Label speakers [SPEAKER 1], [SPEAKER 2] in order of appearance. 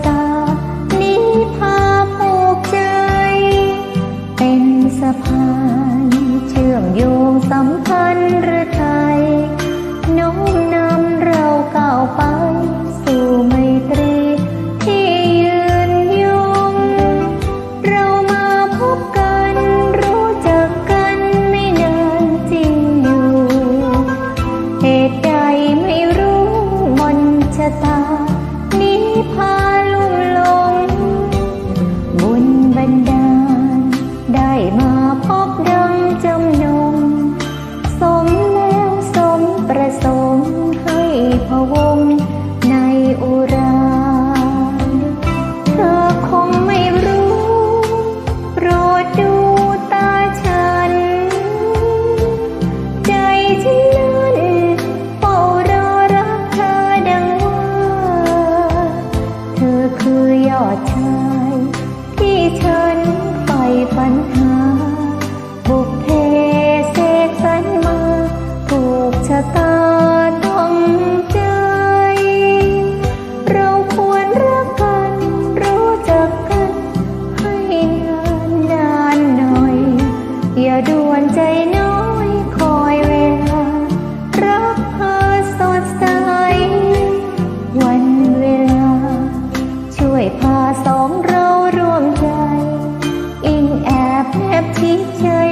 [SPEAKER 1] た ยอดชายที่ฉันไปฝันหา สองเราร่วมใจ อิงแอบแนบชิดเชย